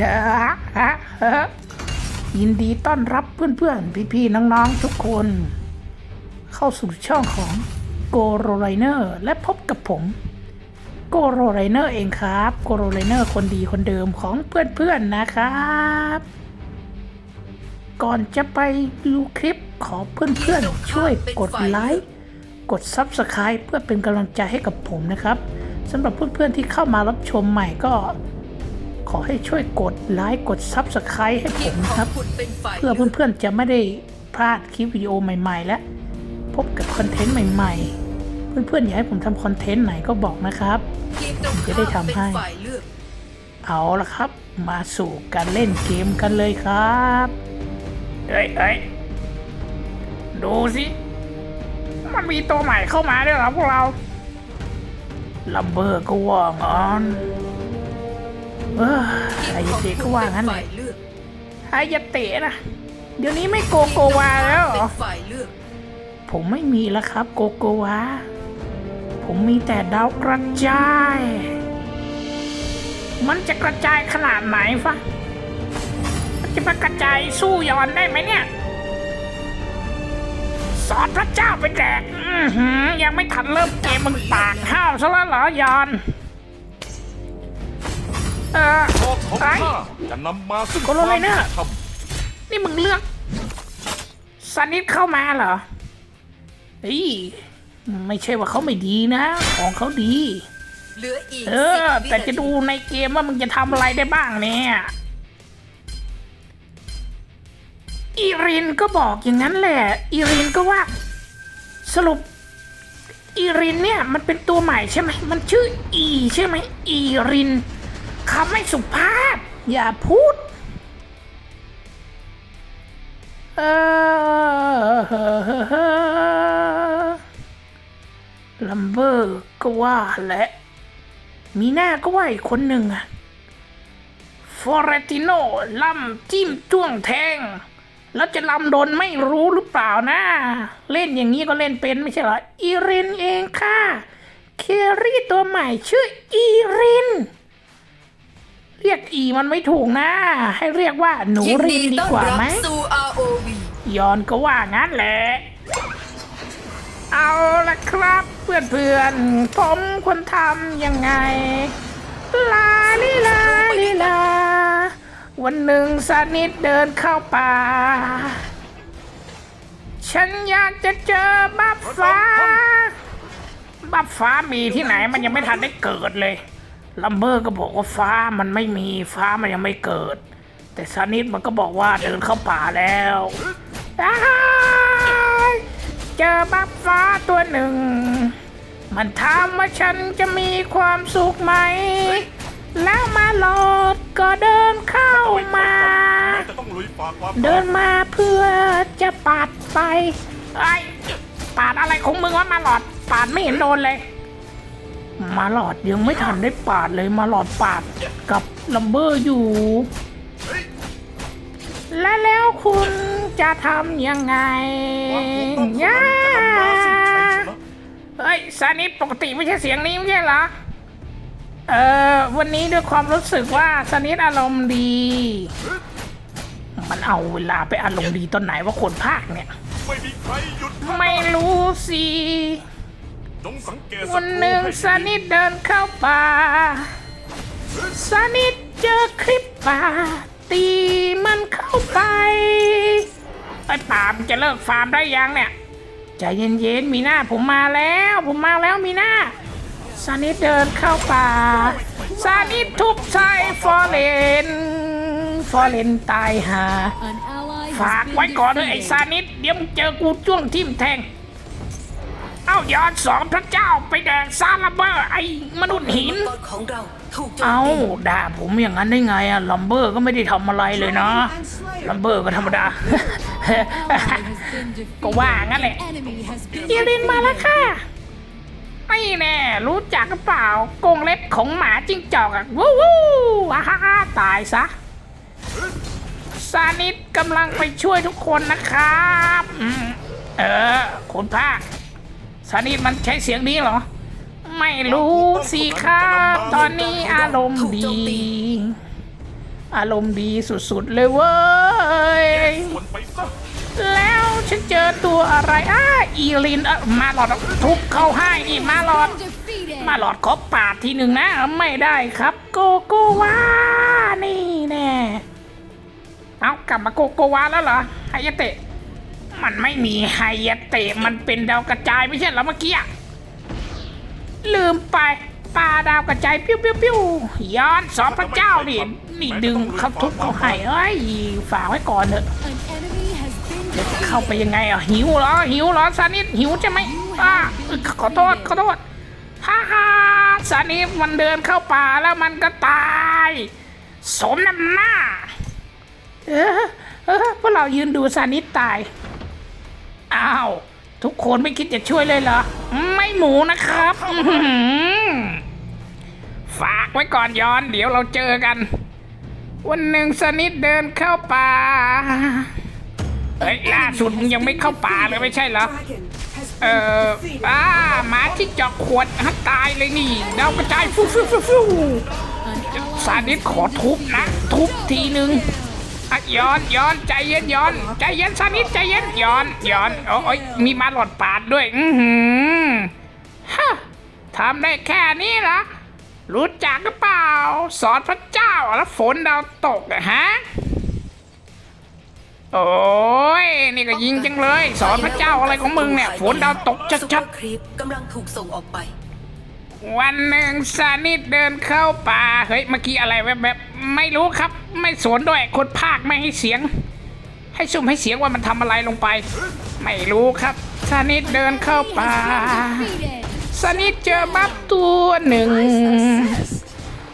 ย่าฮะฮะยินดีต้อนรับเพื่อนๆ พี่ๆ น้องๆ ทุกคน เข้าสู่ช่องของโกโรไรเนอร์และพบกับผมโกโรไรเนอร์เองครับโกโรไรเนอร์คนดีคนเดิมของเพื่อนๆ นะครับ ก่อนจะไปดูคลิปขอเพื่อนๆ ช่วยกดไลค์กด Subscribe เพื่อเป็นกำลังใจให้กับผมนะครับสำหรับเพื่อนๆ ที่เข้ามารับชมใหม่ก็ ขอให้ช่วยกดไลค์กด Subscribe ให้ผมนะครับ เพื่อเพื่อนๆจะไม่ได้พลาดคลิปวิดีโอใหม่ ๆ และ พบกับคอนเทนต์ใหม่ ๆ เพื่อนๆอยากให้ผมทำคอนเทนต์ไหนก็บอกนะครับจะได้ทำให้ เอาละครับ มาสู่การเล่นเกมกันเลยครับเอ้ยเอ้ยดูสิ มันมีตัวใหม่เข้ามาด้วยเหรอพวกเราลัมเบอร์ก็ว่างอน เออไอ้เตะก็ว่างั้นเลยไอ้ยาเตะนะ เดี๋ยวนี้ไม่โกโกวาแล้วเหรอฝ่ายเลือกผมไม่มีแล้วครับโกโกวา ผมมีแต่ดาวกระจาย มันจะกระจายขนาดไหนฟะมันจะมากระจายสู้ยอนได้ไหมเนี่ย สอนพระเจ้าไปแดกอื้อหือยังไม่ทันเริ่มเกมมึงปากห้าวซะแล้วเหรอยอน เออโลกของไอ้ข้าจะนำมาซึ่งโกโลไลเนอร์ความยุติธรรมนี่มึงเลือกซันนิดเข้ามาเหรอเฮ้ยไม่ใช่ว่าเขาไม่ดีนะ ของเขาดี เหลืออีกเออ 10แต่จะดูในเกมว่ามึงจะทำอะไรได้บ้างเนี่ยอีรินก็บอกอย่างนั้นแหละ อีรินก็ว่า สรุป อีรินเนี่ย มันเป็นตัวใหม่ใช่ไหม มันชื่ออีใช่ไหมอีริน คำไม่สุภาพ อย่าพูด เออลัมเบอร์ก็ว่าและ มีหน้าก็ว่าอีกคนหนึ่งอะฟอเรติโนล่ำจิ้มจ้วงแทง แล้วจะลำโดนไม่รู้หรือเปล่านะ เล่นอย่างนี้ก็เล่นเป็นไม่ใช่เหรอ อีรินเองค่ะ เครี่ตัวใหม่ชื่ออีริน เรียกอีมันไม่ถูกนะ ให้เรียกว่าหนูยินริดีนดีต้อนกว่ารับไหมสู่ ROV ยอนก็ว่างั้นแหละ เอาละครับเพื่อนเพื่อนๆผมควรทำยังไง ลาลิลาลิลา วันหนึ่งสานิดเดินเข้าป่า ฉันอยากจะเจอบัฟฟ้า บัฟฟ้ามีที่ไหนมันยังไม่ทันได้เกิดเลย ลัมเบอร์ก็บอกว่าฟ้ามันไม่มีฟ้ามันยังไม่เกิด แต่ซานิดมันก็บอกว่าเดินเข้าป่าแล้วเจอบัฟฟ้าตัวหนึ่ง มันถามว่าฉันจะมีความสุขไหม แล้วมาหลอดก็เดินเข้ามา เดินมาเพื่อจะปาดไปไอ้ปาดอะไรของมึงวะมาหลอดปาดไม่เห็นโดนเลย มาหลอดยังไม่ทันได้ปาดเลยมาหลอดปาดกับลัมเบอร์อยู่ และแล้วคุณจะทำยังไงความถูกต้องของย่ามันนำมาซึ่งชัยชนะเฮ้ยซานิปกติไม่ใช่เสียงนี้ไม่ใช่เหรอ เออวันนี้ด้วยความรู้สึกว่าสนิอารมณ์ดี มันเอาเวลาไปอารมณ์ดีตอนไหนว่าคนภาคเนี่ย ไม่มีใครหยุด ไม่รู้สิ จงสังเกตวันหนึ่งให้สนิทเดินเข้าป่าสนิทเจอคลิปป่า ตีมันเข้าไปไอ้ป่ามนจะเลิกฟาร์มได้ยังเนี่ย ใจเย็นๆมีหน้าผมมาแล้ว ผมมาแล้วมีหน้าสนิทเดินเข้าป่าสนิททุบใส่ฟอเรนฟอเรนตายหาฝากไว้ก่อนเลยไอ้ซานิดเดี๋ยวมึงเจอกูจ้วงทิ่มแทง เอ้ายอดสองพระเจ้าไปแดกซาลาเบอร์ไอ้มนุษย์หินมังกรของเราถูกโจมเอ้าตีด่าผมอย่างนั้นได้ไงอะลัมเบอร์ก็ไม่ได้ทำอะไรเลยนะลัมเบอร์ก็ธรรมดา ก็ว่างั้นแหละเยรินมาแล้วค่ะไม่แน่ รู้จักกระเปล่ากรงเล็บของหมาจิ้งจอกอะวู้วู้อ่าฮ่าฮ่าตายซะซานิดกำลังไปช่วยทุกคนนะครับอืมเออคุณภาค ซานิดมันใช้เสียงนี้เหรอ ไม่รู้สิครับตอนนี้อารมณ์ดี อารมณ์ดีสุดๆเลยเว้ยส่วนไปซะแล้วฉันเจอตัวอะไรอ้าอีลินเอ่อมาหลอดทุบเข้าให้นี่มาหลอด มาหลอดขอปาดทีหนึ่งนะ ไม่ได้ครับ โกโกวานี่แน่เอากลับมาโกโกวาแล้วเหรอไฮยาเตะ มันไม่มีไฮยเตะมันเป็นดาวกระจายไม่ใช่เหรอเมื่อกี้ลืมไปปลาดาวกระจายปิ้วปิ้วปิ้วย้อนสอบพระเจ้าดินี่ดึงเขาทุบเขาให้เอ้ยฝากไว้ก่อนเถอะเข้าไปยังไงอะหิวเหรอหิวเหรอซานิดหิวใช่ไหมอ่าขอโทษขอโทษฮ่าฮ่าซานิดมันเดินเข้าป่าแล้วมันก็ตาย สมน้ำหน้า เออเออพวกเรายืนดูซานิดตาย อ้าว ทุกคนไม่คิดจะช่วยเลยเหรอ ไม่หมูนะครับ ฝากไว้ก่อนย้อน เดี๋ยวเราเจอกัน วันหนึ่งสนิทเดินเข้าป่าเอ้ยล่าสุดมึงยังไม่เข้าป่าเลยไม่ใช่เหรอ เอ่ออ้าหมาที่เจาะขวดฮะตายเลยนี่ดาวกระจายฟูฟูฟูฟูสาดิสขอทุบนะ ทุบทีหนึ่ง อะย้อนย้อนใจเย็นย้อน ใจเย็นสานิดใจเย็นย้อนย้อนโอ้ยมีมาหลอดปาดด้วย อือหือฮะทำได้แค่นี้เหรอรู้จักหรือเปล่า สอนพระเจ้าแล้วฝนดาวตกอะฮะโอ้ยนี่ก็ยิงจังเลย สอนพระเจ้าอะไรของมึงเนี่ย ฝนดาวตกชัดร์ครีปกำลังถูกส่งออกไปๆ วันหนึ่งซานิดเดินเข้าป่า เฮ้ย เมื่อกี้อะไรแบบแบบไม่รู้ครับ ไม่สนด้วย คนภาคไม่ให้เสียง ให้ซุ่มให้เสียงว่ามันทำอะไรลงไป ไม่รู้ครับซานิดเดินเข้าป่าซานิดเจอบัฟตัวหนึ่ง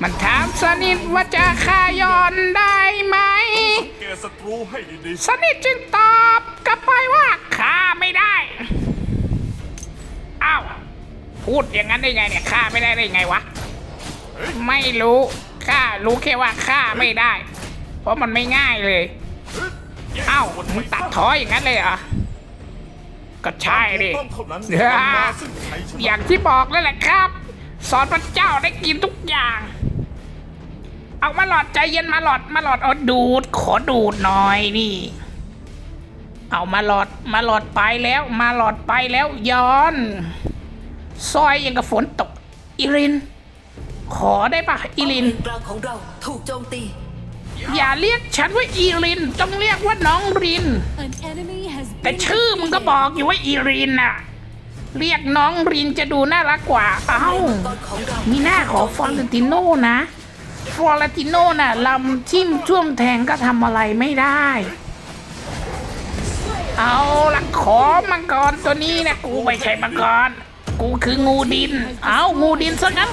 มันถามซานิดว่าจะฆ่ายอนได้ไหมแกศัตรูให้ดีสนิทจึงตอบกลับไปว่าฆ่าไม่ได้ อ้าว พูดอย่างนั้นได้ไงเนี่ยฆ่าไม่ได้ได้ไงวะ ไม่รู้ข้ารู้แค่ว่าฆ่าไม่ได้ เพราะมันไม่ง่ายเลยๆอ้าวมึงตัดท้ออย่างนั้นเลยเหรอก็ใช่ดิต้องเท่านั้นเดี๋ยวนำมาซึ่งชัยชอนะย่างที่บอกนั่นแหละครับ สอนพระเจ้าได้กินทุกอย่าง เอามาหลอดใจเย็นมาหลอดมาหลอดเอาดูด ขอดูดหน่อยนี่ เอามาหลอดมาหลอดไปแล้ว มาหลอดไปแล้วย้อน ซอยยังกับฝนตก อิริน ขอได้ปะอิรินกลางของเราถูกโจมตี อย่าเรียกฉันว่าอีริน ต้องเรียกว่าน้องริน แต่ชื่อมึงก็บอกอยู่ว่าอีรินน่ะ เรียกน้องรินจะดูน่ารักกว่า เอ้าตอนของเรามีหน้าขอฟอร์เรนติโน่นะฟอร์เรนติโน่น่ะลำทิ่มช่วมแทงก็ทำอะไรไม่ได้ เอาละขอมังกรตัวนี้นะกูไม่ใช่มังกร กูคืองูดิน เอางูดินซะงั้น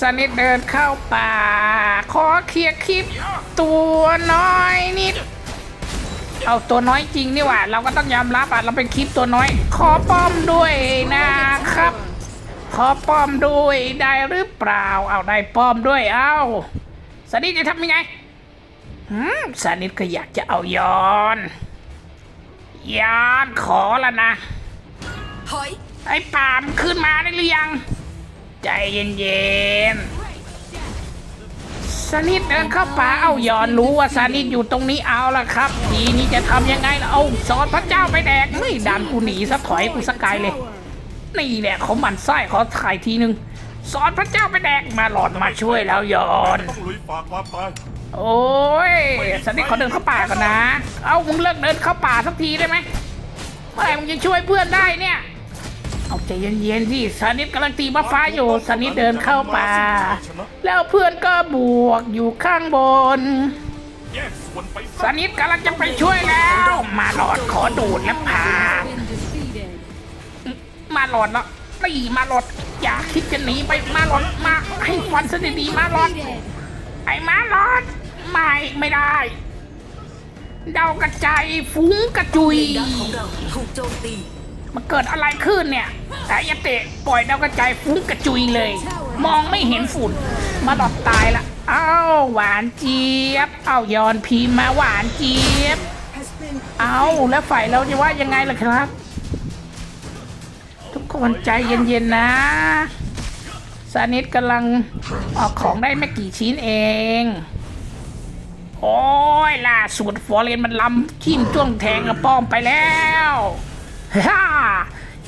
สนิทเดินเข้าป่า ขอเคลียร์คลิปตัวน้อยนิด เอาตัวน้อยจริงนี่หว่า เราก็ต้องยอมรับอะ เราเป็นคลิปตัวน้อย ขอป้อมด้วยนะครับ ขอป้อมด้วยได้หรือเปล่า เอาได้ป้อมด้วย เอาสนิทจะทำยังไงหืมสนิทก็อยากจะเอาย้อนย้อนขอแล้วนะ ถอย ไอ้ปามขึ้นมาได้หรือยัง ใจเย็นๆสนิทเดินเข้าป่าเอาย้อนรู้ว่าสนิทอยู่ตรงนี้เอาละครับ ทีนี้จะทำยังไงล่ะเอาสอนพระเจ้าไปแดกไม่ดันกูหนีซะถอยกูสกายเลย นี่แหละเขาหมันไส้เขาถ่ายทีนึงสอนพระเจ้าไปแดกมาหลอดมาช่วยแล้วย้อน ต้องลุยฝาความตายโอ้ยสนิทเขาเดินเข้าป่าก่อนนะ เอามึงเลิกเดินเข้าป่าสักทีได้ไหมเมื่อไหร่มึงจะช่วยเพื่อนได้เนี่ย เอาใจเย็นๆสิสนิทกำลังตีมาฟ้าอยู่สนิทเดินเข้าป่า แล้วเพื่อนก็บวกอยู่ข้างบนแยกส่วนไปสซะนิทกำลังจะไปช่วยแล้ว มาหลอดขอดูดและพามาหลอดแล้วตีมาหลอด อย่าคิดจะหนีไปมาหลอดมาให้ฟันสนิทดีมาหลอด ไอ้มาหลอด ไม่ไม่ได้ เดากระจายฟุ้งกระจุยดักของเราถูกโจมตี มันเกิดอะไรขึ้นเนี่ยสายเตะปล่อยดาวกระจายฟุ้งกระจุยเลย มองไม่เห็นฝุ่น มาดอดตายละ อ้าวหวานเจี๊ยบ เอายอนพีมาหวานเจี๊ยบ เอาแล้วฝ่ายเราจะว่ายังไงล่ะครับ ทุกคนใจเย็นๆนะสซานิดกำลังออกของได้ไม่กี่ชิ้นเองโอ้ยล่าสุดฟอร์เรนมันลำทิ่มจ้วงแทงกระป้อมไปแล้ว ฮ่า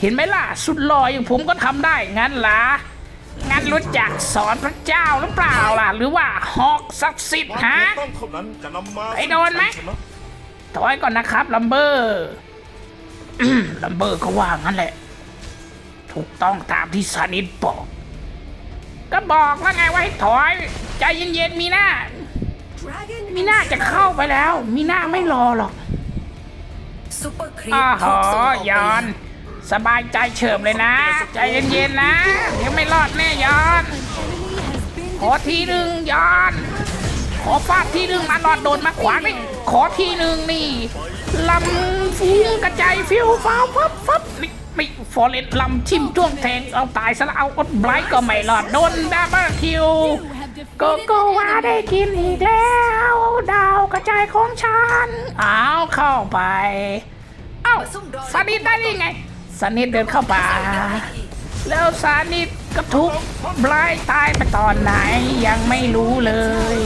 เห็นไหมล่ะ สุดหล่ออย่างผมก็ทำได้งั้นล่ะงั้นรู้จักสอนพระเจ้าหรือเปล่าล่ะ หรือว่าหอกศักดิ์สิทธิ์ความฮะถูกต้องเท่านั้นจะนำมาไอ้โดนไหมซึ่งชัยชะถอยก่อนนะครับลัมเบอร์อืมลัมเบอร์ก็ว่างั้นแหละ ถูกต้องตามที่ซานิดบอก ก็บอกแล้วไงว่าให้ถอย ใจเย็นๆมีหน้า มีหน้าจะเข้าไปแล้ว มีหน้าไม่รอหรอก ซุปเปอร์ครีอ้าปหถูกส่งออกไปยอน สบายใจเฉิบเลยนะ ใจเย็นๆนะเดี๋ยวไม่รอดแน่ยอน ขอทีหนึ่งยอน ขอฟาดทีหนึ่งมาหลอดโดนมาขวางนี่ขอทีหนึ่งนี่ลำฟุ้งกระจายฟิวฟ้าวฟับฟับนี่ไม่ฟอร์เรนลำทิมจ้วงแทงเอาตายซะแล้วเอาอดไบรท์ก็ไม่หลอดโดนดับเบิลคิว โกโกวาได้กินอีกแล้ว ดาวกระจายของฉันเอาวเข้าไปเอ้าซานิดได้ยังไงซานิดเดินเข้าป่าแล้วซานิดก็ทุบไบรท์ตายไปตอนไหนยังไม่รู้เลย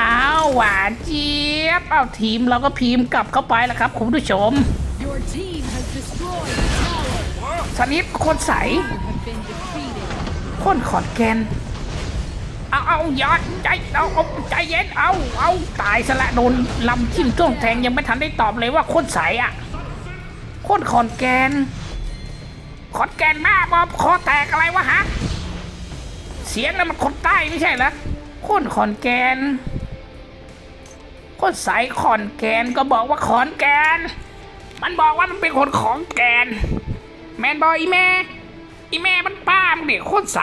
อ้าวหวานเจี๊ยบเอาทีมเราก็พิมพ์กลับเข้าไปแล้วครับ คุณผู้ชม Your team has destroyed a tower. สนิทคนใสคนขอนแกน เอาเอายอดใจเอาเอาใจเย็นเอาเอาตายซะละโดนลำทิ่มจ้วงแทงยังไม่ทันได้ตอบเลยว่าคนใสอะคนขอนแกน ขอนแกนมากบอคอแตกอะไรวะฮะเสียงนั้นมันคนใต้ไม่ใช่เหรอคนขอนแกนคนใสขอนแกนก็บอกว่าขอนแกน มันบอกว่ามันเป็นคนของแกน แมนบอยอีแม่อีแม่มันป้ามันเด็กโคตรใส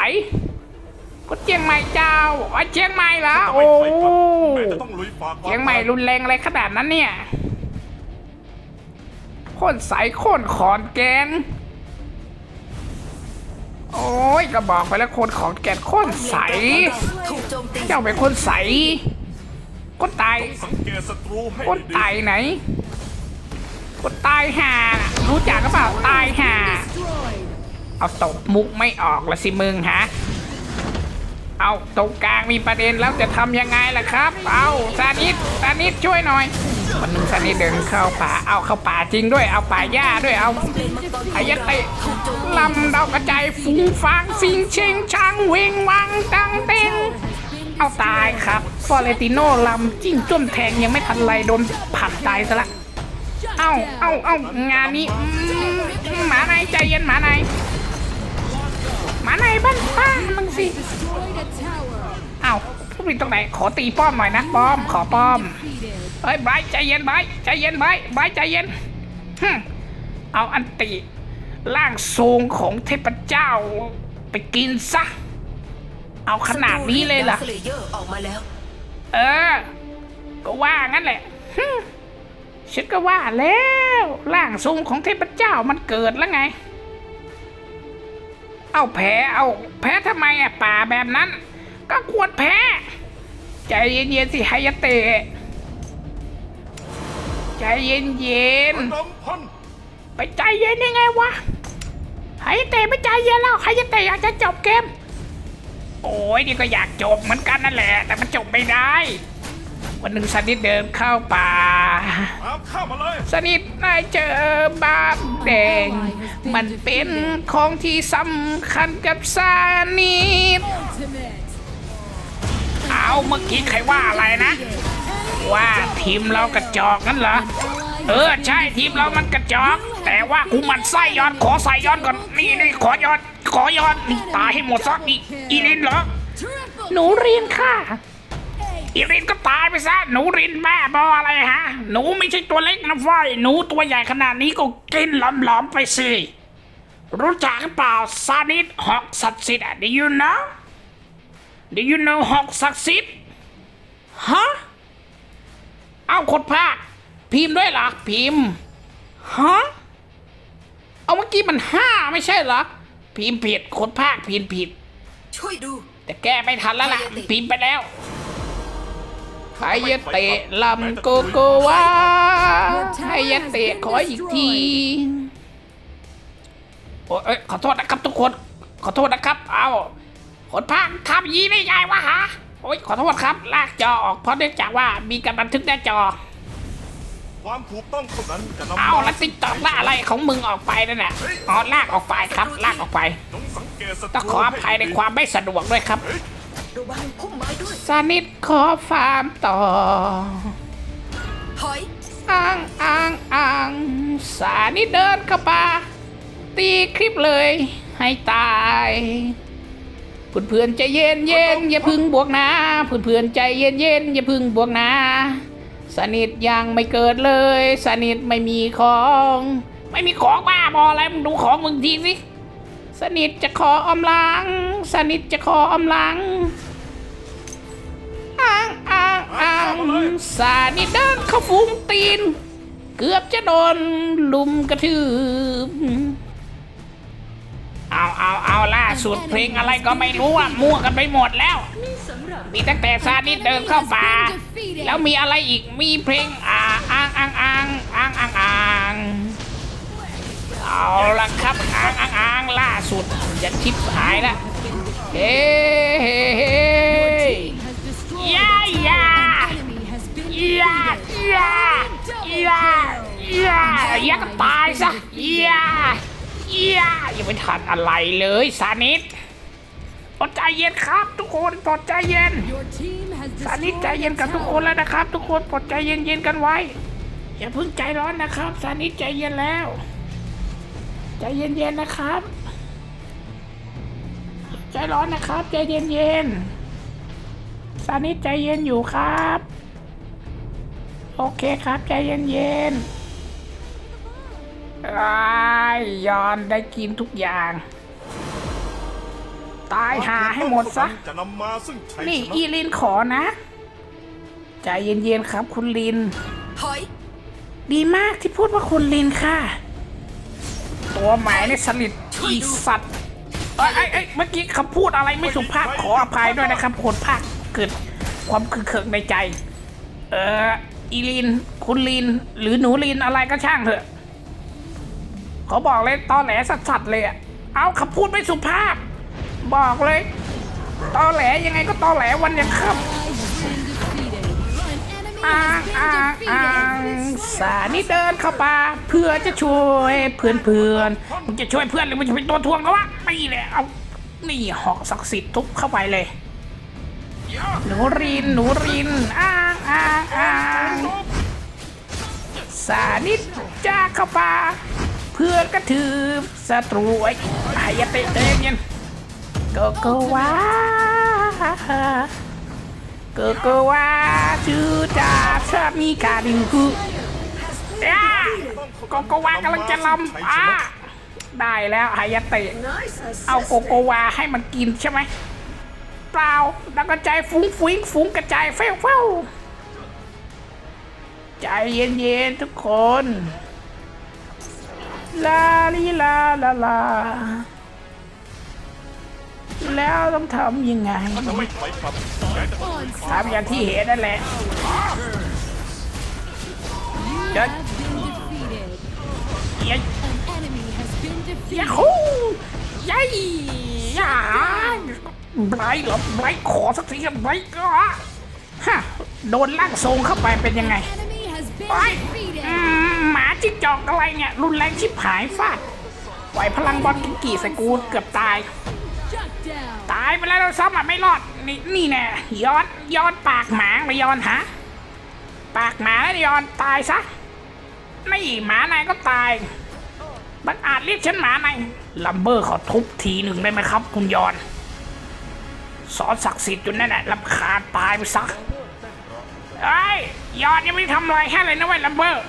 คนเชียงใหม่เจ้าอ๋อเชียงใหม่เหรอจะโอ้ไม่ถอยกลับแม้จะต้องลุยฝ่าความเชียงใหม่รุนแรงอะไรขนาดนั้นเนี่ยโคนใสโคนขอนแกน โอ้ยก็บอกไปแล้วคนขอนแกนโคนใส ถูกโจมตีเจ้าเป็นคนใสคนตายสังเกตศัตรูให้คนดีตายไหนคนตายห่าน่ะรู้จักก็เปล่าตายห่า Destroyed. เอาตกมุกไม่ออกละสิมึงฮะ เอาตรงกลางมีประเด็นแล้วจะทำยังไงล่ะครับ เอาซานิดซานิดช่วยหน่อยวันนึงซานิดเดินเข้าป่า เอาเข้าป่าจริงด้วย เอาป่าหญ้าด้วย เอาเป็นมังกรอายเตะลำดาวกระจายฟุ้งฟางฟิงเชงช่างเวงวังตังเต็งเอาตายครับ ฟอเรติโน่ลำจิ้งจ้วมแทงยังไม่ทันไรโดนผัดตายซะละ เอ้า เอ้า เอ้างานนี้หมาในใจเย็นหมาในหมาในบ้านป้ามึงสิ Destroyed a tower. เอ้าผู้ผิดตรงไหน ขอตีป้อมหน่อยนะป้อม ขอป้อม Defeated. เฮ้ยไบรท์ใจเย็นไบรท์ใจเย็นไบรท์ไบรท์ใจเย็นฮึมเอาอันติร่างทรงของเทพเจ้าไปกินซะ เอาขนาดนี้เลยเหรอศัตรูรีดดาร์คสเลเยอร์ออกมาแล้วเออ ก็ว่างั้นแหละฮึมฉันก็ว่าแล้วร่างทรงของเทพเจ้ามันเกิดแล้วไง เอาแพ้เอาแพ้ทำไมอะป่าแบบนั้น ก็ควรแพ้ ใจเย็นๆสิไฮยาเตะ ใจเย็นระดมพันๆ ไปใจเย็นยังไงวะไฮยาเตะไม่ใจเย็นแล้วไฮยาเตะอยากจะจบเกม โอ้ยนี่ก็อยากจบเหมือนกันนั่นแหละ แต่มันจบไม่ได้ วันหนึ่งสนิทเดินเข้าป่า ตามข้ามาเลย สนิท ได้เจอบาบแดง มันเป็นของที่สำคัญกับสนิท Ultimate. เอาเมื่อกี้ใครว่าอะไรนะ ว่าทีมเรากระจอกนั่นเหรอ เออใช่ทีมเรามันกระจอก แต่ว่ากูมันไส้ย้อนขอใส่ย้อนก่อนนี่นี่ขอย้อนขอย้อนนี่ตายให้หมดซะนี่อีลินเหรอ หนูเรียนค่ะ อีรินก็ตายไปซะ หนูรินแม่บออะไรฮะ หนูไม่ใช่ตัวเล็กนะฝ้ายหนูตัวใหญ่ขนาดนี้ก็กินหลอมๆไปสิ รู้จักหรือเปล่าซานิดหอกศักดิ์สิทธิ์อะ Do you know Do you know หอกศักดิ์สิทธิ์ฮะ เอาคนภาค พิมพ์ด้วยเหรอพิมพ์ฮะ เอาเมื่อกี้มันห้าไม่ใช่เหรอพิมพ์ผิดคนภาคพิมพ์ผิด ช่วยดู แต่แก้ไม่ทันแล้วล่ะพิมพ์ไปแล้ว ไฮยะเตะลำโกโกวาไฮยะเตะขออีกทีโอ้ยเอ้ยขอโทษนะครับทุกคน ขอโทษนะครับ เอาคนภาคทำอยางนี้ได้ไงวะฮะ โอ๊ยขอโทษครับ ลากจอออกเพราะเนื่องจากว่ามีการบันทึกหน้าจอ ความถูกต้องเท่านั้นจะนำเอามาแล้วติ๊กตอกละอะไรของมึงออกไปนั่นน่ะอ๋อลากออกไปครับ ลากออกไปจงสังเกตศัตรูต้องขออภัยในความไม่สะดวกด้วยครับ ระวังพุ่มไม้ด้วยสานิทขอฟาร์มต่อถอยอ้างอ้างอ้างสานิทเดินเข้าป่าตีคลิปเลย ให้ตายเพื่อนๆใจเย็นเย็นๆอย่าพึ่งบวกนะเพื่อนๆใจเย็นเย็นๆอย่าพึ่งบวกนะสนิทยังไม่เกิดเลย สนิทไม่มีของ ไม่มีของบ้าบออะไรมึงดูของมึงทีสิสนิทจะขออมหลัง สนิทจะขออมหลังอ้างอ้างอ้างสานิเดินเข้าฟุ้งตีน เกือบจะโดนลุมกระทืบเอาเอาเอาล่าสุดเพลงอะไรก็ไม่รู้อะมั่วกันไปหมดแล้ว มีตั้งแต่ซานิเดินเข้าป่า แล้วมีอะไรอีกมีเพลงอ่าอ้างอ้างอ้างอ้างอ้างอ้างเอาละครับอ้างอ้างอ้างล่าสุดจะทิพหายละเฮ้ เฮ้เฮ้ Has destroyed Yeah, yeah. An enemy has been ยา defeated. ยายายายาก็ตายซะยายายังไม่ทันอะไรเลยสานิทปลดใจเย็นครับ ทุกคนปลดใจเย็นสานิทใจเย็นกับทุกคนแล้วนะครับ ทุกคนปลดใจเย็นๆกันไว้ อย่าเพิ่งใจร้อนนะครับสานิทใจเย็นแล้ว ใจเย็นๆนะครับ ใจร้อนนะครับ ใจเย็นๆ สานิทใจเย็นอยู่ครับ โอเคครับใจเย็นๆไอ้ายยอนได้กินทุกอย่าง ตายหาให้หมดซะ จะนำมาซึ่งชัยนี่ชนะอีลินขอนะ ใจเย็นๆครับคุณลิน ถอย ดีมากที่พูดว่าคุณลินค่ะ ตัวหมายในสลิดอีสัตว์เอ้ยเอ้ยเอ้ยเมื่อกี้คำพูดอะไรไม่สุภาพขออภัยด้วยนะครับคนภาค เกิดความคือเคืองในใจ เอออีลิน คุณลิน หรือหนูลินอะไรก็ช่างเถอะ เขาบอกเลยตอแหลสัดๆเลยอะเอาคำพูดไม่สุภาพ บอกเลย ตอแหลยังไงก็ตอแหลวันยังค่ำอ้างอ้างอ้างสานี่เดินเข้าป่าเพื่อจะช่วยเพื่อนเพื่อนมึงจะช่วยเพื่อนหรือมึงจะเป็นตัวทวงเขาวะนี่แหละเอานี่หอกศักดิ์สิทธิ์ทุบเข้าไปเลย หนูริน หนูริน อ้างอ้างอ้างสานิดจ้าเข้าป่าเพื่อนกระถือศัตรูไอ้ไอ้ยาเตะเตะเย็นโกโกวาโกโกวาชื่อจาชามีการิงกุอ้าโกโกวากำลังจะลำอ้าได้แล้วหายาเตะเอาโกโกวาให้มันกินใช่ไหม ปล่าแล้วกระจายฟุ้งฟิ้งฟุ้งกระจายเฟ้วเฟ้วใจเย็นๆทุกคน ลาลีลาลาลา แล้วต้องทำยังไงจะไม่ถอยกลับแกจะต้องทำอย่างที่เห็นนั่นแหละ You have been defeated. ยัย An enemy has been ยา defeated. ฮูยัยยา ไบรท์เหรอไบรท์ขอสักทีกันไบรท์ก็ฮะโดนล่างทรงเข้าไปเป็นยังไง Enemy has been ไอ้ย defeated. อืมหมาจิ้งจอกอะไรเนี่ย รุนแรงชิบหายฟาดปล่อยพลังบอลกิงกี่ใส่กูเกือบตาย Shut down. ตายไปแล้วเราซ้ำอะไม่รอด นี่นี่แน่ย้อนย้อนปากหมาไปย้อนฮะปากหมาแล้วย้อนตายซะนี่หมานายก็ตายบังอาจเรียกฉันหมานายลัมเบอร์ขอทุบทีหนึ่งได้ไหมครับ คุณยอน สอนศักดิ์สิทธิ์จนนั่นแหละลำคาญตายไปซะไอ้ยยอนยังไม่ทำอะไรให้เลยนะเว้ยลัมเบอร์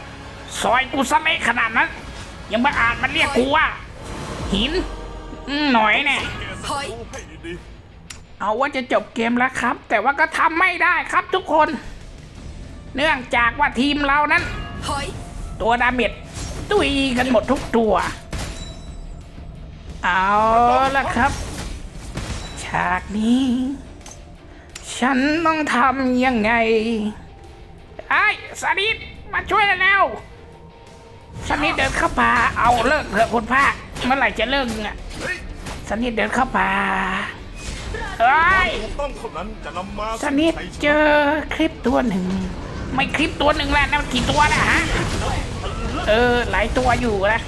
ซอยกูซะเละขนาดนั้น ยังบังอาจมันเรียกกูว่า หินอืมหน่อยแน่ถอย เอาว่าจะจบเกมแล้วครับ แต่ว่าก็ทำไม่ได้ครับทุกคน เนื่องจากว่าทีมเรานั้น ถอย ตัวดาเมจตุยกันหมดทุกตัว เอาละครับากนี้ ฉันต้องทำยังไง ไอ้ยสานิทมาช่วยแล้วสานิทเดินเข้าป่าเอาเลิกเถอะคุณภาคเมื่อไหร่จะเลิกอะๆเฮ้ยสานิทเดินเข้าป่าเฮ้ยถูกต้องเท่านั้นจะนำมาสนิทชัยชะเจอคลิปตัวหนึ่ง ไม่คลิปตัวหนึ่งแหละนะกี่ตัวนะฮะเออหลายตัวอยู่นะ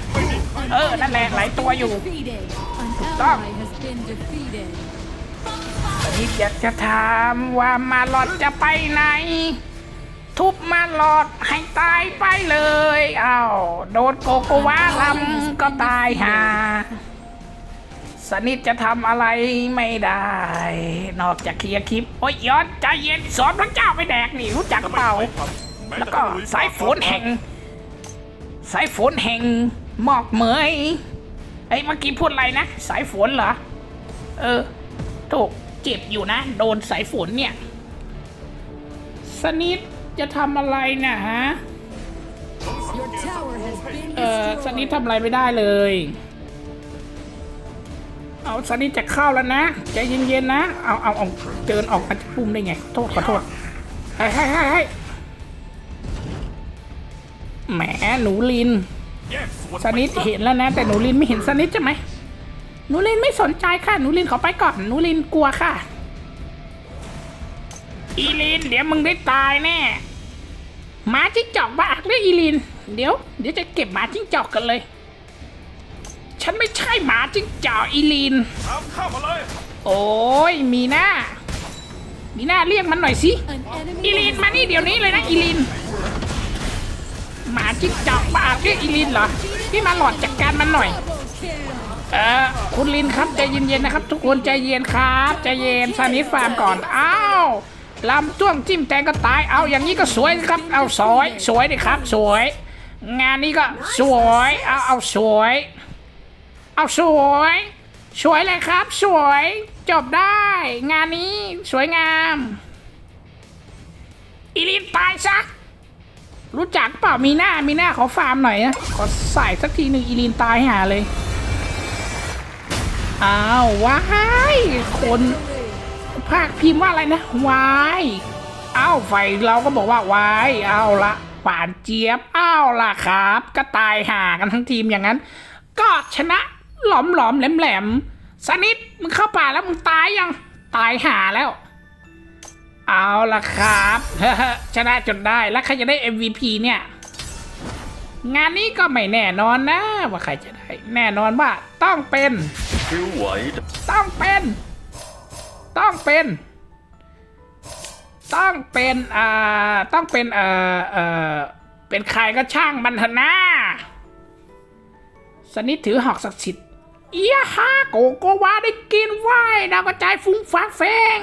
เออนั่นแหละหลายตัวอยู่ Defeated. An Stop. สนิทอยากจะถามว่ามาหลอดจะไปไหน ทุบมาหลอดให้ตายไปเลยเอ้าโดนโกโกวาลำก็ตายหาสนิทจะทำอะไรไม่ได้ นอกจากเคลียร์คลิป โอ้ยย้อนใจเย็นสอนพระเจ้าไปแดกนี่รู้จักเป๋าแล้วก็สายฝนแห่ง สายฝนแห่งหมอกเหมยเอ้เมื่อกี้พูดอะไรนะ สายฝนเหรอ เออ ถูก เจ็บอยู่นะ โดนสายฝนเนี่ย สนิทจะทำอะไรนะฮะ Your tower has been เออสนิท destroyed. ทำอะไรไม่ได้เลย เอาสนิทจะเข้าแล้วนะใจเย็นๆนะ เอาเอาเอาเดินออกมาจากปุ่มได้ไง โทษขอโทษเฮ้ยเฮ้ยเฮ้ยเฮ้ยแหมหนูลินแยกส่วนสนิทเห็นแล้วนะ แต่หนูลินไม่เห็นสนิทใช่ไหม หนูลินไม่สนใจค่ะหนูลินขอไปก่อนหนูลินกลัวค่ะ อีลิน เดี๋ยวมึงได้ตายแน่หมาจิ้งจอกบ้าเรียกอีลิน เดี๋ยว เดี๋ยวจะเก็บหมาจิ้งจอกกันเลย ฉันไม่ใช่หมาจิ้งจอกอีลิน ตามข้ามาเลยโอ้ยมีหน้า มีหน้าเรียกมันหน่อยสิ An enemy อีลินมานี่เดี๋ยวนี้เลยนะอีลิน หมาจิ้งจอกบ้าเรียกอีลินเหรอพี่มาหลอดจัดการมันหน่อย double kill. เออคุณลินครับใจเย็นๆนะครับ ทุกคนใจเย็นครับใจเย็นซานิสฟาร์มก่อนอ้าวลำจ้วงจิ้มแตงก็ตายเอาอย่างนี้ก็สวยครับ เอาสวยสวยดิครับ สวย งานนี้ก็สวยเอาเอาสวย เอาสวย สวยเลยครับ สวย จบได้ งานนี้สวยงามอีลินตายซะรู้จักเปล่ามีหน้ามีหน้าขอฟาร์มหน่อยนะขอใส่สักทีหนึ่งอีลินตายหาเลย อ้าวว้ายคนภาคพิมพ์ว่าอะไรนะวายอ้าวไฟเราก็บอกว่าวายเอาวละหวานเจี๊ยบอ้าวละครับ ก็ตายห่ากันทั้งทีมอย่างนั้น ก็ชนะหลอมหลอมแหลมแหลมๆสนิทมึงเข้าป่าแล้วมึงตายยังตายห่าแล้ว เอาละครับชนะจนได้แล้วใครจะได้ MVP เนี่ย งานนี้ก็ไม่แน่นอนนะว่าใครจะได้ แน่นอนว่าต้องเป็นต้องเป็น ต้องเป็น ต้องเป็นอ่าต้องเป็นเอ่อเอ่อเป็นใครก็ช่างมันเถอะนะสนิทถือหอกศักดิ์สิทธิ์เอียฮาโกโกวาได้กินไหวดาวกระจายฟุ้งฟ้าแฟง